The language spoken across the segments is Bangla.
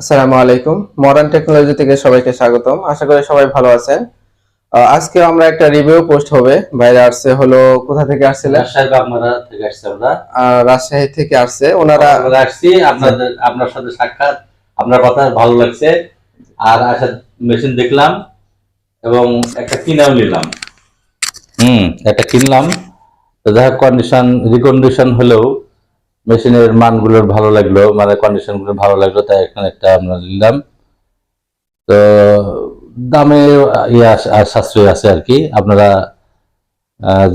আসসালামু আলাইকুম। মডার্ন টেকনোলজি থেকে সবাইকে স্বাগতম। আশা করি সবাই ভালো আছেন। আজকে আমরা একটা রিভিউ পোস্ট হবে। বাইরে আসছে হলো কোথা থেকে আসছিলেন রাজশাহী বাগমারা থেকে আসছি আমরা। রাজশাহী থেকে আসছে। ওনারা আমরা আসছি। আপনাদের আপনার সাথে সাক্ষাৎ। আপনার কথা ভালো লাগছে। আর আসার মেশিন দেখলাম এবং একটা কিনাও নিলাম। হুম একটা কিনলাম। তো যাই কন্ডিশন রিকন্ডিশন হলেও মেশিনের মানগুলোর ভালো লাগল মানে কন্ডিশনগুলো ভালো লাগল তাই এখানে একটা আমরা নিলাম। তো দামে ইয়ে সাশ্রয় আছে আর কি। আপনারা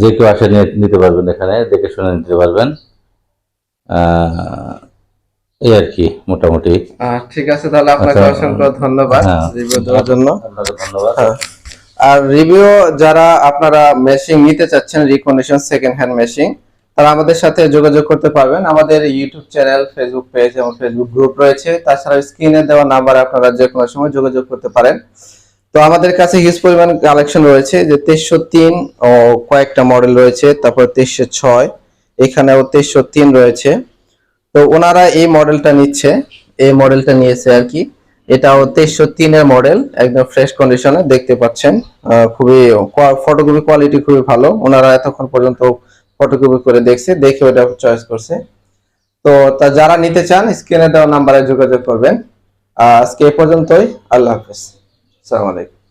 যে কেউ আসে নিতে পারবেন এখানে দেখে শুনে নিতে পারবেন। এই আর কি মোটামুটি। ঠিক আছে তাহলে আপনাকে আচ্ছা, অসংখ্য ধন্যবাদ হ্যাঁ। রিভিউ দেওয়ার জন্য। আপনাকে ধন্যবাদ। হ্যাঁ। আর রিভিউ যারা আপনারা মেশিন নিতে চাচ্ছেন রিকন্ডিশন সেকেন্ড হ্যান্ড মেশিন তারা আমাদের সাথে যোগাযোগ করতে পারবেন। আমাদের ইউটিউব চ্যানেল ফেসবুক পেজ এবং ফেসবুক গ্রুপ রয়েছে। তাছাড়া স্ক্রিনে দেওয়া নাম্বারে আপনারা যে কোনো সময় যোগাযোগ করতে পারেন। তো আমাদের কাছে হিউজ পরিমাণ কালেকশন রয়েছে যে তেইশশো তিন ও কয়েকটা মডেল রয়েছে, তারপর তেইশশো ছয়, এখানেও তেইশশো তিন রয়েছে। তো ওনারা এই মডেলটা নিচ্ছে, এই মডেলটা নিয়েছে আর কি। এটাও তেইশশো তিনের মডেল একদম ফ্রেশ কন্ডিশনে দেখতে পাচ্ছেন। খুবই ফটোকপি কোয়ালিটি খুবই ভালো। ওনারা এতক্ষণ পর্যন্ত ফটোকপি করে দেখছে, দেখে ওটা চয়েস করছে। তো তা যারা নিতে চান স্ক্রিনে দেওয়া নাম্বারে যোগাযোগ করবেন। আজকে এ পর্যন্তই, আল্লাহ হাফেজ। আসসালামু আলাইকুম।